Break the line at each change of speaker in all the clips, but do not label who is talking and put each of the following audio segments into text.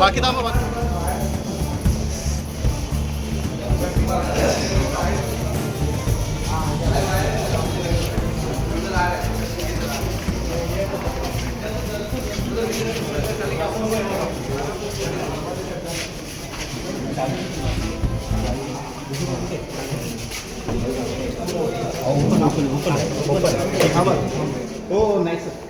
बाकी थांबा बाकी.
हो नाही सर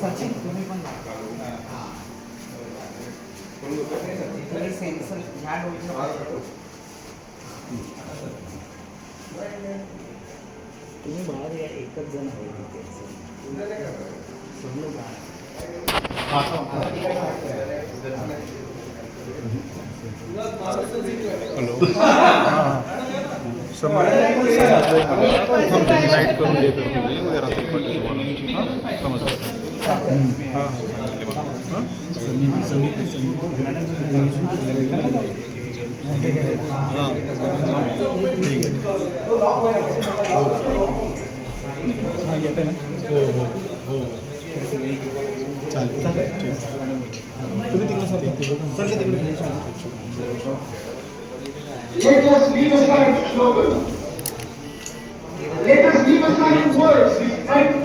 सचिन तुम्ही पण सेन्सर ह्या तुम्ही बाहेर या एकच जण आहे तिथे समजलं का
नाईट करून देतो उद्या रात्री पाठवतो तुम्हाला समजलं
Let us leave aside slogans. Let us leave aside words. And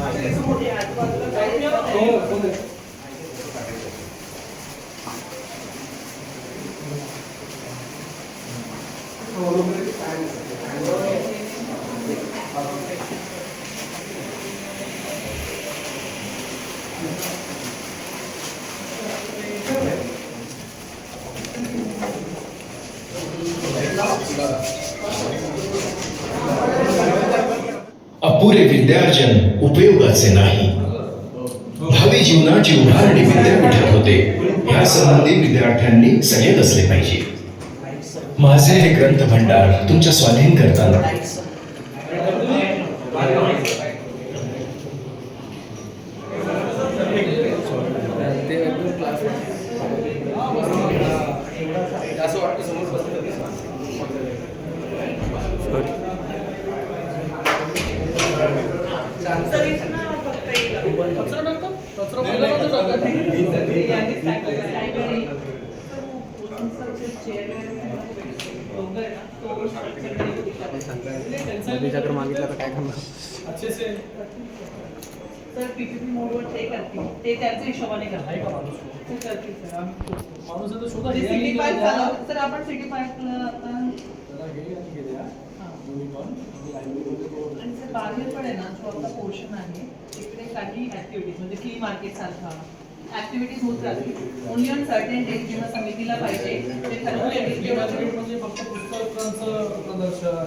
आणि
अपुरे विद्यार्जन उपयोगाचे नाही भावी जीवनाची उभारणी विद्यापीठात होते. या संबंधी विद्यार्थ्यांनी सजग असले पाहिजे. माझे हे ग्रंथ भंडार तुमच्या स्वाधीन करताना
असं वाटतं समोर बसलं तरी.
सर पीपीपी मोडवर ते करतील ते त्यांच्या हिशोबाने करतील माणूस ते करतील सर
ते
सिटी पार्क आपण सिटी पार्कला आता
हे आणि आणि
सर बाहेर पण आहे ना जो आपला पोर्शन आहे तिकडे काही ऍक्टिव्हिटीज म्हणजे फ्ली मार्केट सारखा ऍक्टिव्हिटीज होत राहतील. ओनली ऑन सर्टन डेट जेव्हा समितीला पाहिजे ते
हे
तेव्हा
market म्हणजे फक्त पुस्तकांचं प्रदर्शन.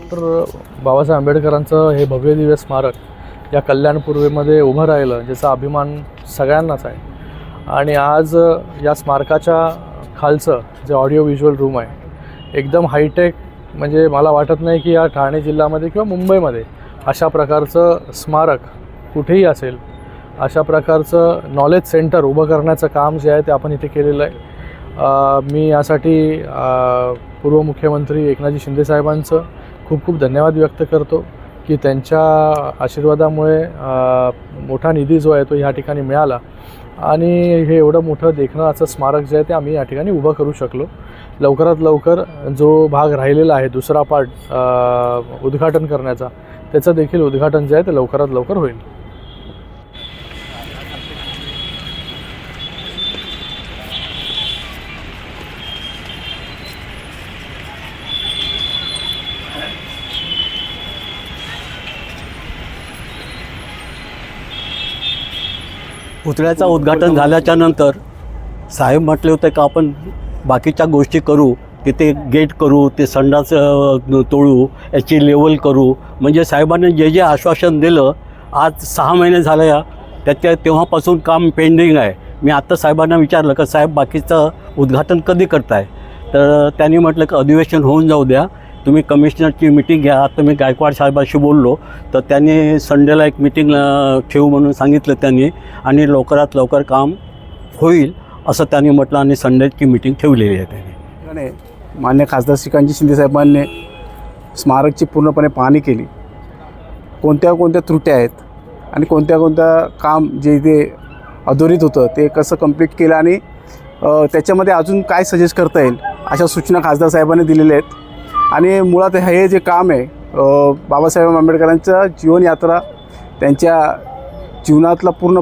डॉक्टर बाबासाहेब आंबेडकरांचं हे भव्य दिव्य स्मारक या कल्याणपूर्वेमध्ये उभं राहिलं ज्याचा अभिमान सगळ्यांनाच आहे. आणि आज या स्मारकाच्या खालचं जे ऑडिओ व्हिज्युअल रूम आहे एकदम हायटेक म्हणजे मला वाटत नाही की या ठाणे जिल्ह्यामध्ये किंवा मुंबईमध्ये अशा प्रकारचं स्मारक कुठेही असेल अशा प्रकारचं नॉलेज सेंटर उभं करण्याचं काम जे आहे ते आपण इथे केलेलं आहे. मी यासाठी पूर्व मुख्यमंत्री एकनाथजी शिंदेसाहेबांचं खूप खूप धन्यवाद व्यक्त करतो की त्यांच्या आशीर्वादामुळे मोठा निधी जो आहे तो ह्या ठिकाणी मिळाला. आणि हे एवढं मोठं देखणं असं स्मारक जे आहे ते आम्ही या ठिकाणी उभं करू शकलो. लवकरात लवकर जो भाग राहिलेला आहे दुसरा पार्ट उद्घाटन करण्याचा त्याचं देखील उद्घाटन जे आहे ते लवकरात लवकर होईल.
पुतळ्याचं उद्घाटन झाल्याच्यानंतर साहेब म्हटले होते का आपण बाकीच्या गोष्टी करू तिथे गेट करू ते संडास तोळू याची लेवल करू. म्हणजे साहेबांनी जे जे आश्वासन दिलं आज सहा महिने झाले या त्याच्या तेव्हापासून काम पेंडिंग आहे. मी आत्ता साहेबांना विचारलं का साहेब बाकीचं उद्घाटन कधी करताय? तर त्यांनी म्हटलं की अधिवेशन होऊन जाऊ द्या. तुम्ही कमिशनरची मिटिंग घ्या. आता मी गायकवाड साहेबाशी बोललो. तर त्यांनी संडेला एक मिटिंग ठेवू म्हणून सांगितलं त्यांनी. आणि लवकरात लवकर काम होईल असं त्यांनी म्हटलं आणि संडेची मिटिंग ठेवलेली आहे त्यांनी.
मान्य खासदार श्रीकांतजी शिंदेसाहेबांनी स्मारकची पूर्णपणे पाहणी केली. कोणत्या कोणत्या त्रुट्या आहेत आणि कोणत्या कोणत्या काम जे इथे अधोरित होतं ते कसं कंप्लीट केलं आणि त्याच्यामध्ये अजून काय सजेस्ट करता येईल अशा सूचना खासदार साहेबांनी दिलेल्या आहेत. आणि मुळात हे जे काम आहे बाबासाहेब आंबेडकरांचं जीवनयात्रा त्यांच्या जीवनातला पूर्ण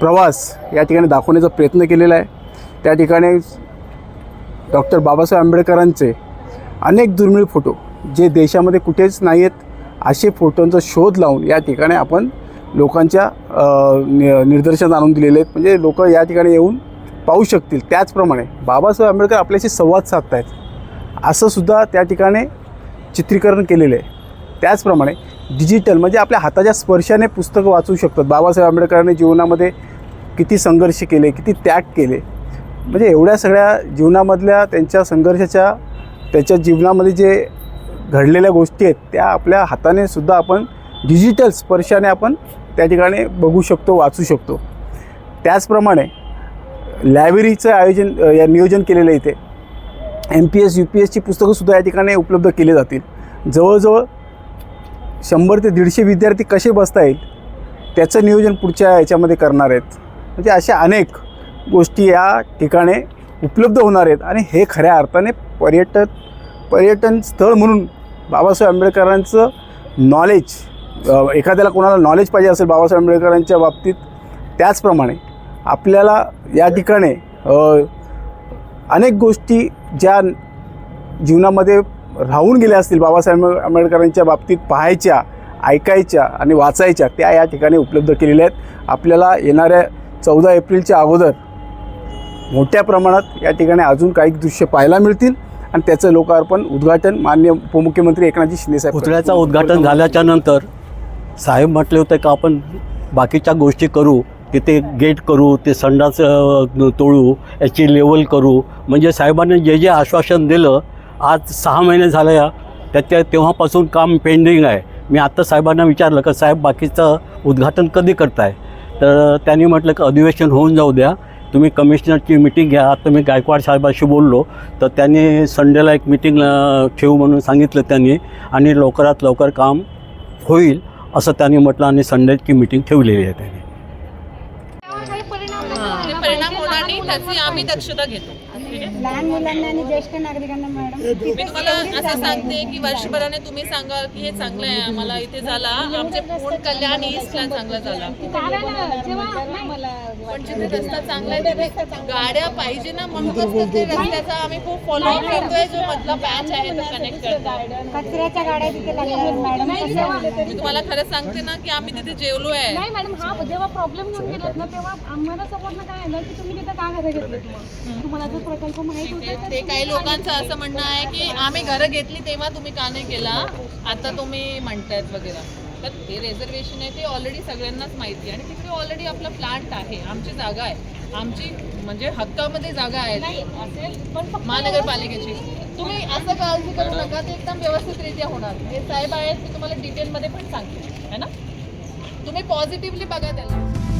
प्रवास या ठिकाणी दाखवण्याचा प्रयत्न केलेला आहे. त्या ठिकाणी डॉक्टर बाबासाहेब आंबेडकरांचे अनेक दुर्मिळ फोटो जे देशामध्ये कुठेच नाही आहेत असे फोटोंचा शोध लावून या ठिकाणी आपण लोकांच्या निदर्शनात आणून दिलेले आहेत. म्हणजे लोक या ठिकाणी येऊन पाहू शकतील. त्याचप्रमाणे बाबासाहेब आंबेडकर आपल्याशी संवाद साधत आहेत असंसुद्धा त्या ठिकाणी चित्रीकरण केलेलं आहे. त्याचप्रमाणे डिजिटल म्हणजे आपल्या हाताच्या स्पर्शाने पुस्तकं वाचू शकतात. बाबासाहेब आंबेडकरांनी जीवनामध्ये किती संघर्ष केले किती त्याग केले. म्हणजे एवढ्या सगळ्या जीवनामधल्या त्यांच्या संघर्षाच्या त्याच्या जीवनामध्ये जे घडलेल्या गोष्टी आहेत त्या आपल्या हाताने सुद्धा आपण डिजिटल स्पर्शाने आपण त्या ठिकाणी बघू शकतो वाचू शकतो. त्याचप्रमाणे लायब्ररीचं आयोजन या नियोजन केलेलं इथे. M P S U P एसची पुस्तकंसुद्धा या ठिकाणी उपलब्ध केली जातील. जवळजवळ शंभर ते दीडशे विद्यार्थी कसे बसता येईल त्याचं नियोजन पुढच्या याच्यामध्ये करणार आहेत. म्हणजे अशा अनेक गोष्टी या ठिकाणी उपलब्ध होणार आहेत आणि हे खऱ्या अर्थाने पर्यटन पर्यटन स्थळ म्हणून बाबासाहेब आंबेडकरांचं नॉलेज एखाद्याला कोणाला नॉलेज पाहिजे असेल बाबासाहेब आंबेडकरांच्या बाबतीत त्याचप्रमाणे आपल्याला या ठिकाणी अनेक गोष्टी ज्या जीवनामध्ये राहून गेल्या असतील बाबासाहेब आंबेडकरांच्या बाबतीत पाहायच्या ऐकायच्या आणि वाचायच्या त्या या ठिकाणी उपलब्ध केलेल्या आहेत. आपल्याला येणाऱ्या चौदा एप्रिलच्या अगोदर मोठ्या प्रमाणात या ठिकाणी अजून काही दृश्य पाहायला मिळतील आणि त्याचं लोकार्पण उद्घाटन मान्य उपमुख्यमंत्री एकनाथजी शिंदेसाहेब
पुतळ्याचं उद्घाटन झाल्याच्यानंतर साहेब म्हटले होते का आपण बाकीच्या गोष्टी करू तिथे गेट करू ते संडास तोळू तोडू याची लेवल करू. म्हणजे साहेबांनी जे जे आश्वासन दिलं आज सहा महिने झाले या त्याच्या तेव्हापासून काम पेंडिंग आहे. मी आत्ता साहेबांना विचारलं का साहेब बाकीचं उद्घाटन कधी करताय? तर त्यांनी म्हटलं की अधिवेशन होऊन जाऊ द्या. तुम्ही कमिशनरची मिटिंग घ्या. आता मी गायकवाड साहेबाशी बोललो तर त्यांनी संडेला एक मिटिंग ठेवू म्हणून सांगितलं त्यांनी आणि लवकरात लवकर काम होईल असं त्यांनी म्हटलं आणि संडेची मिटिंग ठेवलेली आहे त्यांनी.
त्याची आम्ही दक्षता घेतो ठीक आहे?
लहान मुलांना आणि ज्येष्ठ नागरिकांना मॅडम
मी तुम्हाला असं सांगते की वर्षभराने तुम्ही सांगा की हे चांगलं आहे आम्हाला इथे झाला आमचे पूर्ण कल्याण ईस्टला चांगलं झाला पण जिथे रस्ता चांगला आहे तिथे गाड्या पाहिजे ना म्हणूनच ते रस्त्याचा आम्ही खूप फॉलोअप करतोय जो मधला पॅच आहे तो कनेक्ट
कचऱ्याच्या गाड्या तिथे लागल्या मॅडम
मी तुम्हाला खरं सांगते ना की आम्ही तिथे जेवलो आहे.
नाही मॅडम हा जेव्हा प्रॉब्लेम घेऊन गेलात ना तेव्हा आम्हाला समोरनं काय आहे ना की तुम्ही तिथे का घरं घेतलेत मग तुम्हाला जो प्रकल्प माहीत होता
ते काही लोकांचं असं म्हणणं आहे की आम्ही घरं घेतली तेव्हा तुम्ही का नाही केला? आता तुम्ही म्हणतायत वगैरे. तर ते रिझर्वेशन आहे ते ऑलरेडी सगळ्यांनाच माहिती आहे. आणि तिकडे ऑलरेडी आपला प्लांट आहे आमची जागा आहे. आमची म्हणजे हक्कामध्ये जागा आहे.
असेल पण
महानगरपालिकेची. तुम्ही असं काळजी करू नका ते एकदम व्यवस्थितरित्या होणार. हे साहेब आहेत मी तुम्हाला डिटेलमध्ये पण सांगते. है ना? तुम्ही पॉझिटिव्हली बघा त्याला.